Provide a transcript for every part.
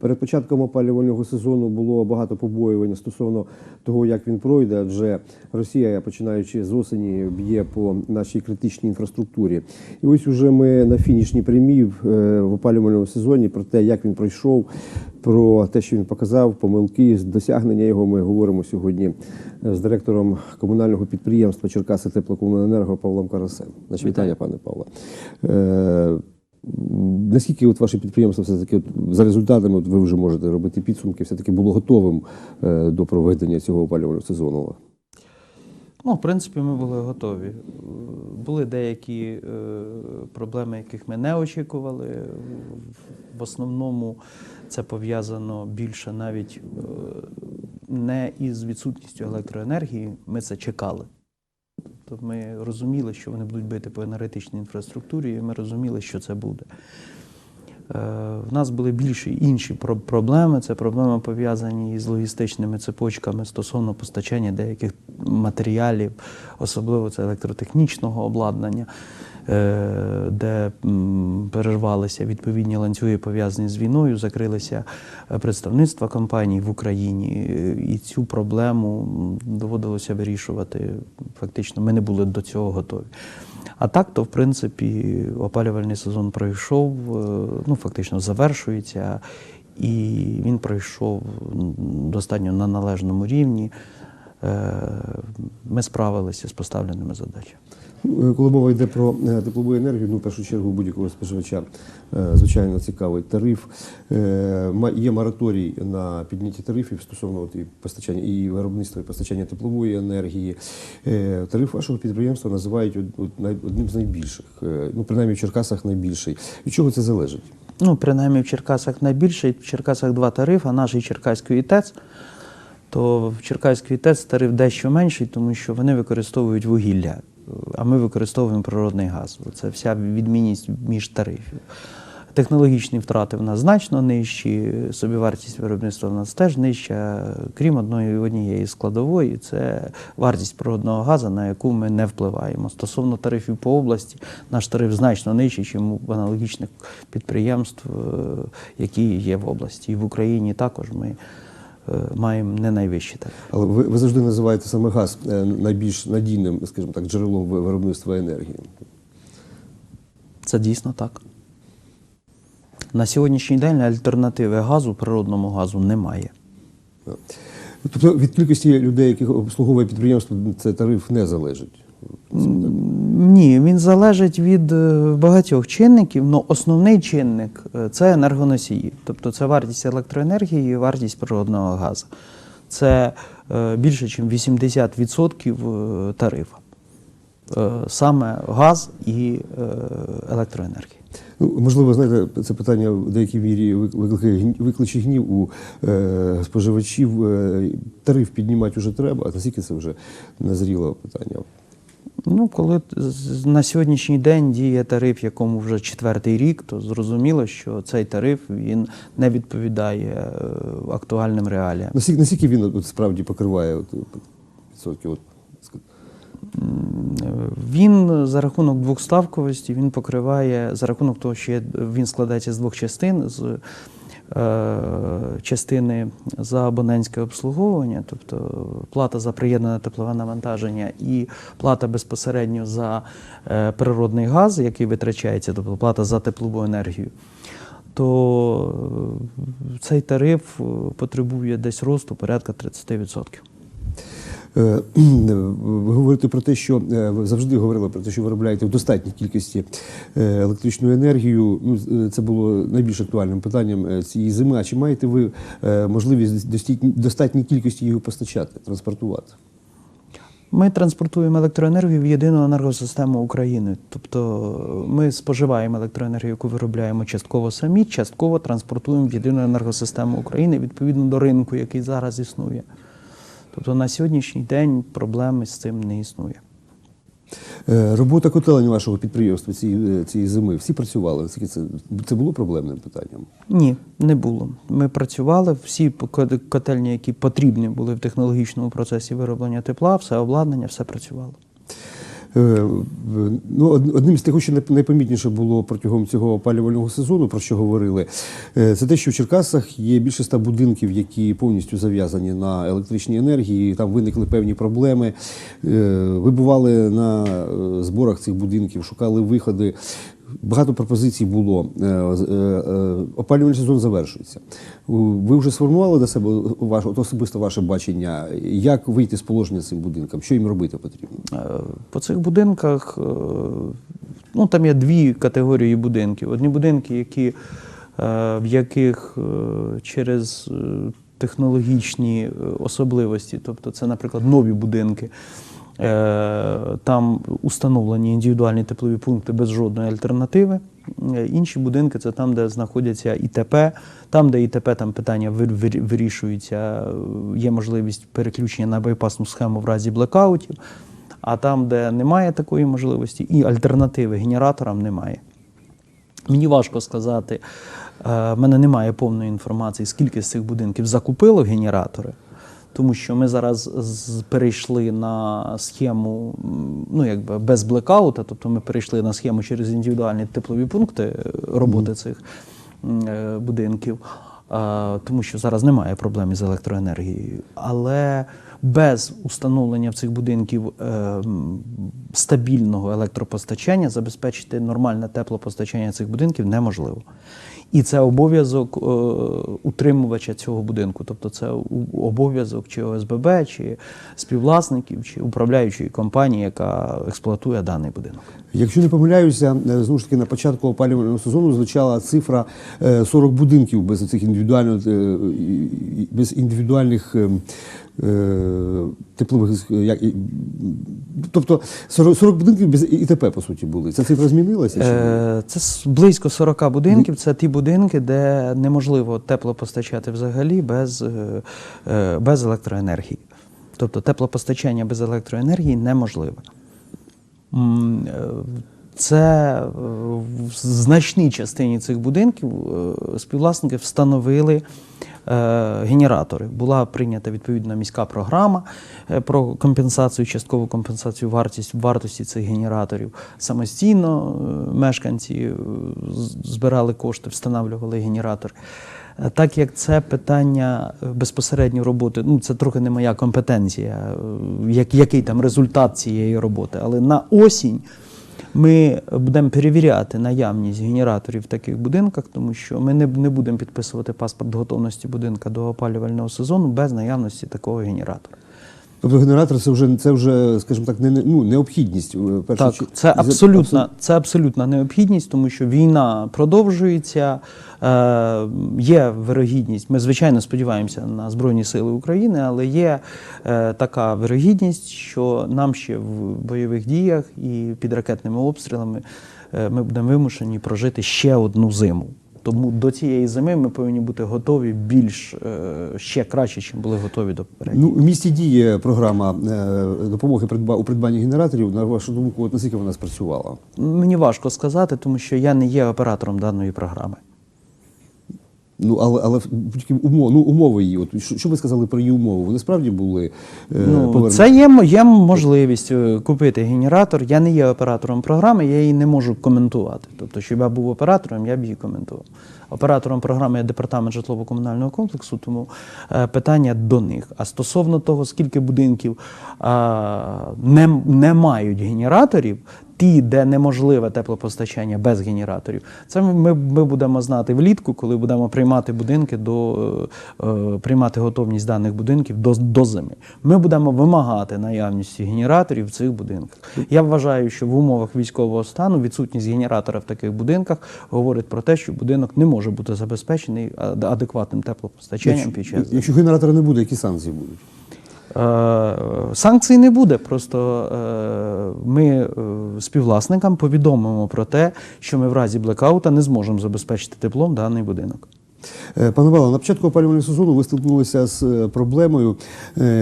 Перед початком опалювального сезону було багато побоювання стосовно того, як він пройде. Адже Росія, починаючи з осені, б'є по нашій критичній інфраструктурі. І ось уже ми на фінішній прямій в е, опалювальному сезоні про те, як він пройшов, про те, що він показав, помилки, досягнення його. Ми говоримо сьогодні е, з директором комунального підприємства Черкаси Теплокомуненерго Павлом Карасем. Вітання, пане Павло. Наскільки от ваше підприємство все таки за результатами от ви вже можете робити підсумки, все таки було готовим е, до проведення цього опалювального сезону? Ну, в принципі, ми були готові. Були деякі е, проблеми, яких ми не очікували. В основному це пов'язано більше навіть е, не із відсутністю електроенергії. Ми це чекали. Тобто ми розуміли, що вони будуть бити по енергетичній інфраструктурі, і ми розуміли, що це буде. Е, В нас були більші інші проблеми. Це проблеми пов'язані з логістичними цепочками стосовно постачання деяких матеріалів, особливо це електротехнічного обладнання, де перервалися відповідні ланцюги пов'язані з війною, закрилися е, представництва компаній в Україні, е, і цю проблему доводилося вирішувати. Фактично, ми не були до цього готові. А так, то в принципі опалювальний сезон пройшов, е, ну фактично завершується, і він пройшов достатньо на належному рівні. Е, Ми справилися з поставленими задачами. Е, Коли мова йде про е, теплову енергію, ну в першу чергу будь-якого споживача е, звичайно цікавий тариф. Є мораторій на підняття тарифів стосовно от і постачання і виробництва і постачання теплової енергії. Тариф вашого підприємства називають од- од- одним з найбільших, ну принаймні в Черкасах найбільший. Від чого це залежить? Ну, принаймні в Черкасах найбільше, в Черкасах два тарифи, наш і Черкаської ТЕЦ. То в Черкаської ТЕЦ тариф дещо менший, тому що вони використовують вугілля, а ми використовуємо природний газ. Це вся відмінність між тарифів. Технологічні втрати в нас значно нижчі, собівартість виробництва в нас теж нижча, крім одної однієї складової, це вартість природного газу, на яку ми не впливаємо. Стосовно тарифів по області, наш тариф значно нижчий, ніж у аналогічних підприємств, е, які є в області. І в Україні також ми маємо не найвищі тарифи. Але ви, ви завжди називаєте саме газ е, найбільш надійним, скажімо так, джерелом виробництва енергії. Це дійсно так. На сьогоднішній день альтернативи газу, природному газу, немає. Тобто від кількості людей, яких обслуговує підприємство, це тариф не залежить. Ні, він залежить від е, багатьох чинників, але основний чинник е, це енергоносії. Тобто це вартість електроенергії і вартість природного газу. Це е, більше, ніж 80% е, тарифа. Саме газ і електроенергія. Ну, можливо, знаєте, це питання в деякій мірі викликає викличе гнів у е, споживачів. Тариф піднімати вже треба, а наскільки це вже назріло питання? Ну, коли на сьогоднішній день діє тариф, якому вже четвертий рік, то зрозуміло, що цей тариф він не відповідає е, актуальним реаліям. Наскільки, наскільки він от, справді покриває от, відсотків? От, Він за рахунок двохставковості він покриває за рахунок того, що він складається з двох частин. з Частини за абонентське обслуговування, тобто плата за приєднане теплове навантаження і плата безпосередньо за е, природний газ, який витрачається, тобто плата за теплову енергію, то е, цей тариф е, потребує десь росту порядка 30%. Е, Ви говорите про те, що е, ви завжди говорили про те, що виробляєте в достатній кількості е, електричну енергію. Ну, це було найбільш актуальним питанням цієї зими. А чи маєте ви можливість достатній кількості її постачати, транспортувати? Ми транспортуємо електроенергію в єдину енергосистему України. Тобто ми споживаємо електроенергію, яку виробляємо частково самі, частково транспортуємо в єдину енергосистему України відповідно до ринку, який зараз існує. Тобто на сьогоднішній день проблеми з цим не існує. Е, Робота котелень вашого підприємства цієї, е, цієї зими. Всі працювали. Це, це було проблемним питанням? Ні, не було. Ми працювали, всі котельні, які потрібні були в технологічному процесі вироблення тепла, все обладнання, все працювало. Е, Ну, од- одним з тих, що най- найпомітніше було протягом цього опалювального сезону, про що говорили, е, це те, що в Черкасах є більше ста будинків, які повністю зав'язані на електричній енергії. Там виникли певні проблеми. Е, Ви бували на зборах цих будинків, шукали виходи. Багато пропозицій було. Е, е, е, Опалювальний сезон завершується. Ви вже сформували для себе ваше особисто ваше бачення, як вийти з положення цим будинкам, що їм робити потрібно? По цих будинках ну, там є дві категорії будинків. Одні будинки, які, в яких через технологічні особливості, тобто це, наприклад, нові будинки. Е, Там установлені індивідуальні теплові пункти без жодної альтернативи. Е, Інші будинки це там, де знаходяться ІТП, там, де ІТП, там питання вир- вир- вирішується, е, є можливість переключення на байпасну схему в разі блекаутів. А там, де немає такої можливості, і альтернативи генераторам немає. Мені важко сказати, в мене немає повної інформації, скільки з цих будинків закупило генератори, тому що ми зараз з- перейшли на схему ну, якби без блекаута, тобто ми перейшли на схему через індивідуальні теплові пункти е, роботи цих е, будинків, е, тому що зараз немає проблем із електроенергією. Але без установлення в цих будинків е, стабільного електропостачання забезпечити нормальне теплопостачання цих будинків неможливо. І це обов'язок е, утримувача цього будинку, тобто це обов'язок чи ОСББ, чи співвласників, чи управляючої компанії, яка експлуатує даний будинок. Якщо не помиляюся, е, знову ж таки на початку опалювального сезону звучала цифра е, 40 будинків без цих індивідуальних е, без індивідуальних е, е, теплових е, як, і- тобто 40, 40 будинків без ІТП, по суті, були. Ця цифра змінилася? Чи? Е, Це близько 40 будинків. Це ті будинки, де неможливо тепло постачати взагалі без, е, е, без електроенергії. Тобто теплопостачання без електроенергії неможливе. Це в значній частині цих будинків співвласники встановили генератори. Була прийнята відповідна міська програма е, про компенсацію, часткову компенсацію вартість, вартості цих генераторів. Самостійно е, мешканці е, збирали кошти, встановлювали генератори. Е, Так як це питання е, безпосередньо роботи, ну це трохи не моя компетенція, е, як, який там результат цієї роботи, але на осінь ми будемо перевіряти наявність генераторів в таких будинках, тому що ми не, не будемо підписувати паспорт готовності будинка до опалювального сезону без наявності такого генератора. Тобто генератор це вже це вже, скажімо так, не, ну, необхідність. першу Так, це абсолютна, це абсолютна необхідність, тому що війна продовжується. Е, є вирогідність. Ми звичайно сподіваємося на Збройні Сили України, але є е, така вирогідність, що нам ще в бойових діях і під ракетними обстрілами е, ми будемо вимушені прожити ще одну зиму. Тому до цієї зими ми повинні бути готові більш е, ще краще, ніж були готові до попередньої. Ну, в місті діє програма е, допомоги у придбанні генераторів. На вашу думку, от наскільки вона спрацювала? Мені важко сказати, тому що я не є оператором даної програми. Ну, але, але умови, ну, умови її. От, що, що ви сказали про її умови? Вони справді були е, Ну, повернуті? це є, є можливість е, купити генератор. Я не є оператором програми, я її не можу коментувати. Тобто, щоб я був оператором, я б її коментував. Оператором програми є департамент житлово-комунального комплексу, тому е, питання до них. А стосовно того, скільки будинків е, не, не мають генераторів, ті, де неможливе теплопостачання без генераторів, це ми, ми, будемо знати влітку, коли будемо приймати будинки до е, е, приймати готовність даних будинків до, до зими. Ми будемо вимагати наявності генераторів в цих будинках. Я вважаю, що в умовах військового стану відсутність генератора в таких будинках говорить про те, що будинок не може бути забезпечений адекватним теплопостачанням під час. Якщо генератора не буде, які санкції будуть? Е, Санкцій не буде. Просто е, ми е, співвласникам повідомимо про те, що ми в разі блекаута не зможемо забезпечити теплом даний будинок. Пане Павло, на початку опалювального сезону ви стикнулися з проблемою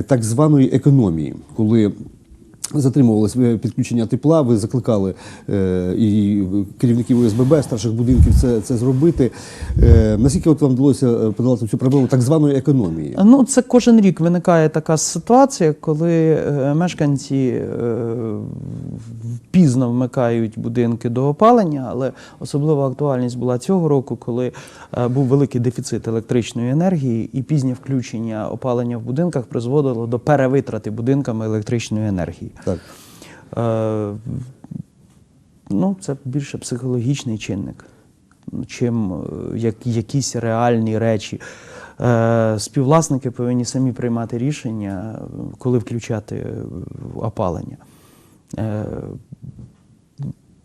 так званої економії, коли Затримувалось підключення тепла, ви закликали е, і керівників ОСББ, старших будинків це, це зробити. Е, наскільки от вам вдалося е, подолати цю проблему так званої економії? Ну, це кожен рік виникає така ситуація, коли е, мешканці е, пізно вмикають будинки до опалення, але особлива актуальність була цього року, коли е, був великий дефіцит електричної енергії, і пізнє включення опалення в будинках призводило до перевитрати будинками електричної енергії. Так. Е, ну, це більше психологічний чинник, чим е, як, якісь реальні речі. Е, співвласники повинні самі приймати рішення, коли включати е, опалення. Е,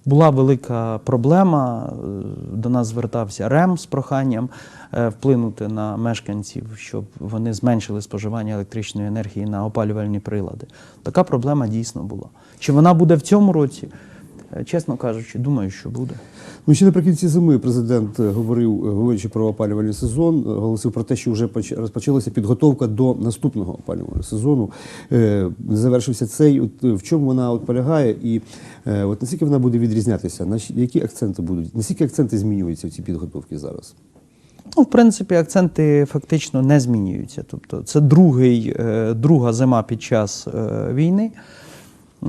була велика проблема. е, До нас звертався РЕМ з проханням е, вплинути на мешканців, щоб вони зменшили споживання електричної енергії на опалювальні прилади. Така проблема дійсно була. Чи вона буде в цьому році? Е, Чесно кажучи, думаю, що буде. Ну, ще наприкінці зими президент е, говорив, е, говорячи про опалювальний сезон, оголосив про те, що вже поч- розпочалася підготовка до наступного опалювального сезону. Завершився цей. От, в чому вона от полягає, і от наскільки вона буде відрізнятися? На які акценти будуть? Наскільки акценти змінюються в цій підготовці зараз? Ну, в принципі, акценти фактично не змінюються. Тобто, це другий, друга зима під час війни.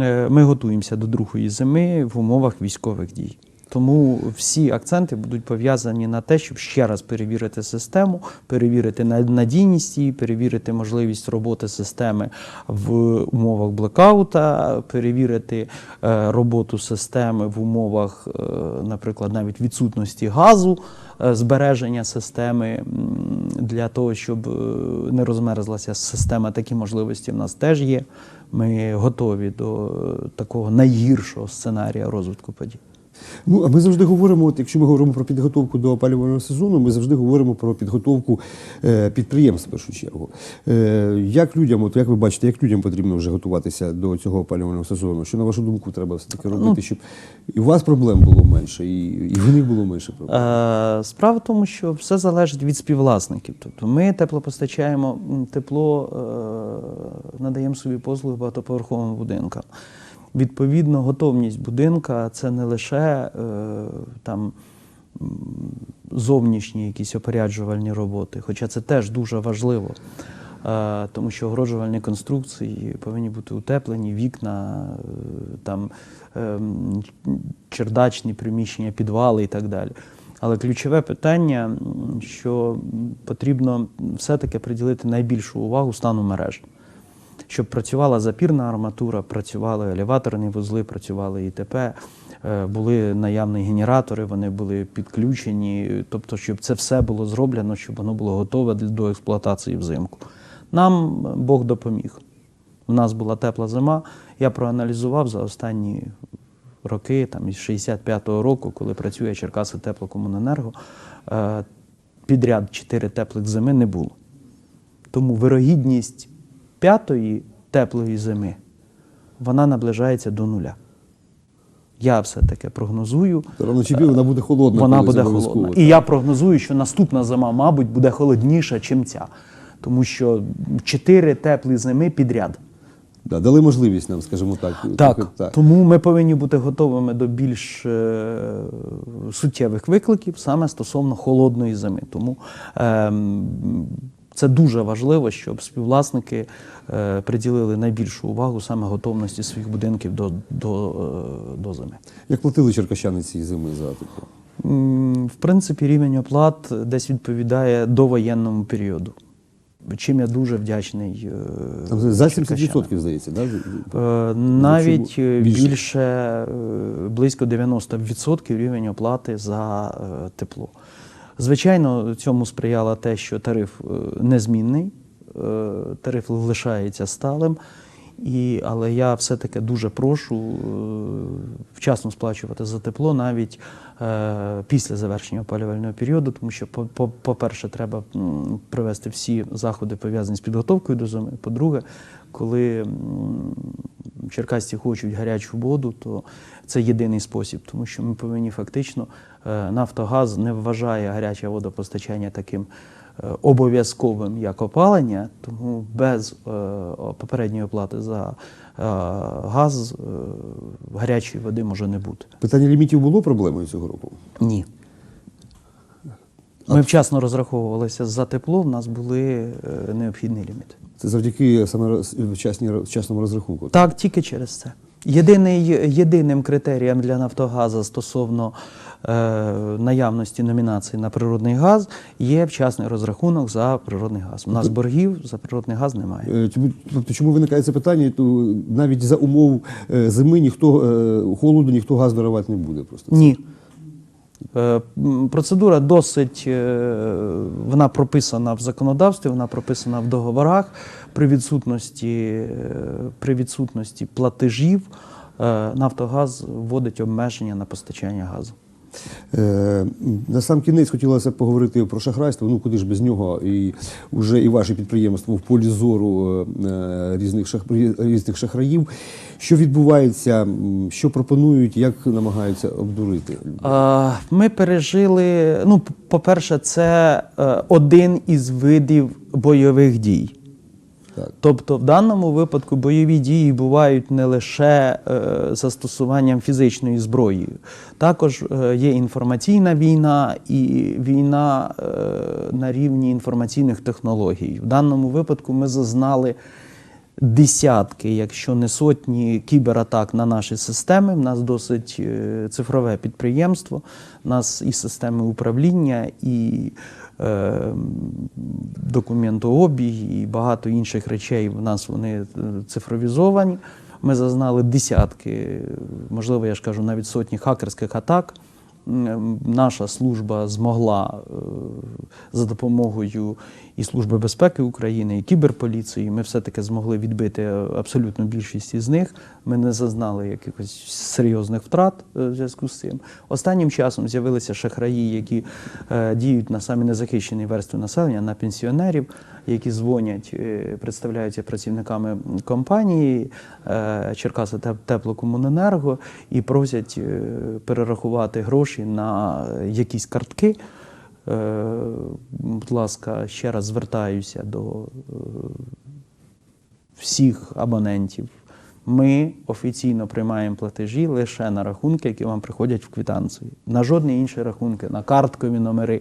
Е, Ми готуємося до другої зими в умовах військових дій. Тому всі акценти будуть пов'язані на те, щоб ще раз перевірити систему, перевірити на- надійність її, перевірити можливість роботи системи в умовах блекаута, перевірити е, роботу системи в умовах, е, наприклад, навіть відсутності газу, е, збереження системи для того, щоб не розмерзлася система. Такі можливості в нас теж є. Ми готові до такого найгіршого сценарія розвитку подій. Ну, а ми завжди говоримо, от якщо ми говоримо про підготовку до опалювального сезону, ми завжди говоримо про підготовку е, підприємств в першу чергу. Е, як людям, от як ви бачите, як людям потрібно вже готуватися до цього опалювального сезону? Що на вашу думку треба все таки робити, щоб і у вас проблем було менше, і, і в них було менше проблем? Е, Справа в тому, що все залежить від співвласників. Тобто ми теплопостачаємо тепло, е, надаємо собі послуги багатоповерховим будинкам. Відповідно, готовність будинка це не лише е, там зовнішні якісь опоряджувальні роботи, хоча це теж дуже важливо. Е, Тому що огороджувальні конструкції повинні бути утеплені, вікна, е, там чердачні приміщення, підвали і так далі. Але ключове питання, що потрібно все-таки приділити найбільшу увагу стану мереж. Щоб працювала запірна арматура, працювали елеваторні вузли, працювали ІТП, е, були наявні генератори, вони були підключені. Тобто, щоб це все було зроблено, щоб воно було готове до експлуатації взимку. Нам Бог допоміг. У нас була тепла зима. Я проаналізував за останні роки, там із 65-го року, коли працює Черкаси Теплокомуненерго, е, підряд чотири теплих зими не було. Тому вирогідність п'ятої теплої зими вона наближається до нуля. Я все-таки прогнозую. Рано чи пізно вона буде холодна. Вона буде холодна. так. І я прогнозую, що наступна зима, мабуть, буде холодніша, чим ця. Тому що чотири теплі зими підряд. Да, дали можливість нам, скажімо так. Так, трохи тому ми повинні бути готовими до більш е, суттєвих викликів саме стосовно холодної зими. Тому ем, це дуже важливо, щоб співвласники е, приділили найбільшу увагу саме готовності своїх будинків до, до, е, до зими. Як платили черкащани цієї зими за тепло? В принципі, рівень оплат десь відповідає довоєнному періоду. Чим я дуже вдячний. е, за черкащанам. 70%, здається, да? Навіть більше. більше, близько 90% рівень оплати за тепло. Звичайно, цьому сприяло те, що тариф е, незмінний, е, тариф лишається сталим. І, але я все-таки дуже прошу е, вчасно сплачувати за тепло навіть е, після завершення опалювального періоду, тому що, по- по- по-перше, треба провести всі заходи пов'язані з підготовкою до зими. По-друге, коли м, черкасці хочуть гарячу воду, то це єдиний спосіб, тому що ми повинні фактично Нафтогаз не вважає гаряче водопостачання таким е, обов'язковим як опалення, тому без е, попередньої оплати за газ, е, гарячої води може не бути. Питання лімітів було проблемою цього року? Ні. Ми вчасно розраховувалися за тепло, в нас були е, необхідні ліміти. Це завдяки саме вчасному розрахунку. Так, тільки через це. Єдиний, єдиним критерієм для Нафтогаза стосовно е, наявності номінацій на природний газ є вчасний розрахунок за природний газ. У нас боргів за природний газ немає. Е, Чому, тобто, чому виникає це питання? То навіть за умов е, зими ніхто е, холоду, ніхто газ дарувати не буде. Просто Ні. Е, Процедура досить е, вона прописана в законодавстві, вона прописана в договорах. При відсутності, е, при відсутності платежів е, Нафтогаз вводить обмеження на постачання газу. Е, на сам кінець хотілося поговорити про шахрайство. Ну куди ж без нього, і вже і ваше підприємство в полі зору е, різних шах різних шахраїв. Що відбувається, що пропонують, як намагаються обдурити? Е, Ми пережили. Ну, по-перше, це е, один із видів бойових дій. Тобто, в даному випадку бойові дії бувають не лише е, застосуванням фізичної зброї, також е, є інформаційна війна і війна е, на рівні інформаційних технологій. В даному випадку ми зазнали десятки, якщо не сотні кібератак на наші системи. У нас досить цифрове підприємство, у нас і системи управління, і документообіг, і багато інших речей. В нас вони е, цифровізовані. Ми зазнали десятки, можливо, я ж кажу, навіть сотні хакерських атак. Наша служба змогла е, за допомогою і Служби безпеки України, і кіберполіції. Ми все-таки змогли відбити е, абсолютну більшість із них. Ми не зазнали якихось серйозних втрат е, в зв'язку з цим. Останнім часом з'явилися шахраї, які діють на самі незахищені верстви населення, на пенсіонерів, які дзвонять, е, представляються працівниками компанії е, Черкаси Теплокомуненерго і просять е, перерахувати гроші на якісь картки. Будь ласка, ще раз звертаюся до всіх абонентів. Ми офіційно приймаємо платежі лише на рахунки, які вам приходять в квитанцію. На жодні інші рахунки, на карткові номери.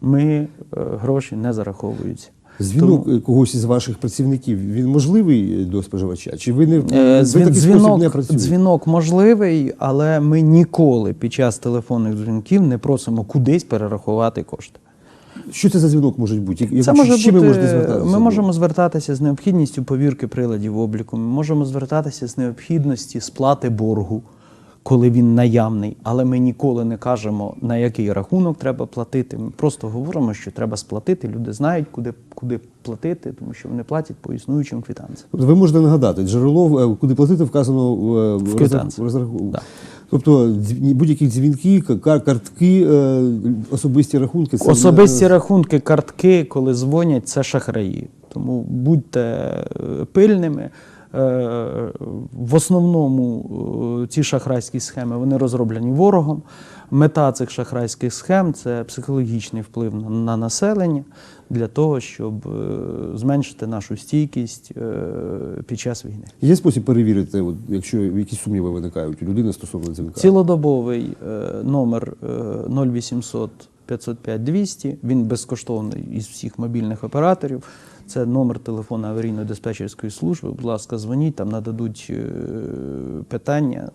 Ми гроші не зараховуються. Дзвінок е, когось із ваших працівників він можливий до споживача? Чи ви не Е, ви дзвін- такий спосіб не Дзвінок, працюєте? дзвінок можливий, але ми ніколи під час телефонних дзвінків не просимо кудись перерахувати кошти. Що це за дзвінок може бути? Як- Це може бути, ви можете звертатися? Ми можемо звертатися з необхідністю повірки приладів обліку. Ми можемо звертатися з необхідності сплати боргу, коли він наявний. Але ми ніколи не кажемо, на який рахунок треба платити. Ми просто говоримо, що треба сплатити. Люди знають, куди, куди платити, тому що вони платять по існуючим квитанціям. Тобто ви можете нагадати, джерело, е, куди платити, вказано в, е, в розрахунку. Да. Тобто будь-які дзвінки, ка- картки, е, особисті рахунки. Це Особисті не- рахунки, картки, коли дзвонять, це шахраї. Тому будьте пильними. Е, В основному е, ці шахрайські схеми вони розроблені ворогом. Мета цих шахрайських схем це психологічний вплив на, на населення для того, щоб е, зменшити нашу стійкість під час війни. Є спосіб перевірити, якщо якісь сумніви виникають у людини стосовно дзвінка? Цілодобовий номер е, 0800 505 200, він безкоштовний із всіх мобільних операторів. Це номер телефону аварійно-диспетчерської служби. Будь ласка, дзвоніть, там нададуть е, питання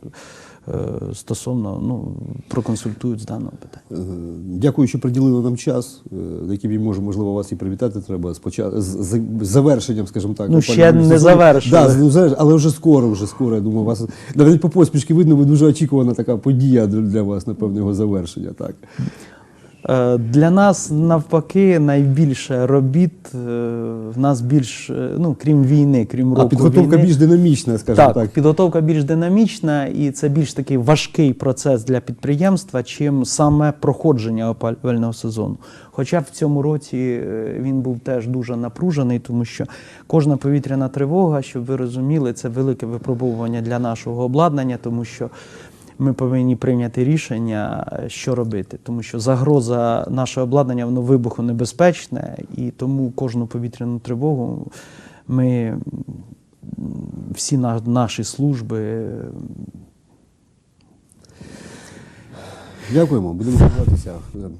е, стосовно, ну, проконсультують з даного питання. Е, Дякую, що приділили нам час, який ми можемо, можливо, вас і привітати треба з, поча... з, завершенням, скажімо так. Ну, ще не завершили. Да, але вже скоро, вже скоро. Я думаю, вас навіть по поспішки видно, ви дуже очікувана така подія для вас, напевно, його завершення. Так. Е, Для нас навпаки найбільше робіт е, в нас більш, е, ну крім війни, крім року А підготовка війни, більш динамічна, скажімо так, так. підготовка більш динамічна, і це більш такий важкий процес для підприємства, чим саме проходження опалювального сезону. Хоча в цьому році він був теж дуже напружений, тому що кожна повітряна тривога, щоб ви розуміли, це велике випробовування для нашого обладнання, тому що. Ми повинні прийняти рішення, що робити, тому що загроза наше обладнання воно вибухонебезпечне, і тому кожну повітряну тривогу ми всі наші служби. е, Дякуємо, будемо сподіватися.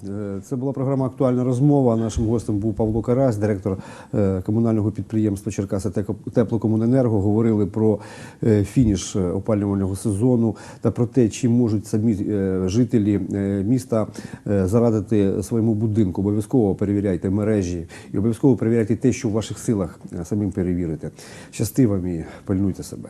Е, Це була програма Актуальна розмова. Нашим гостем був Павло Карась, директор е, комунального підприємства Черкаса Теплокомуненерго. Говорили про е, фініш опалювального сезону та про те, чи можуть самі жителі міста зарадити своєму будинку. Обов'язково перевіряйте мережі і обов'язково перевіряйте те, що в ваших силах самим перевірити. Щасти вам і пильнуйте себе.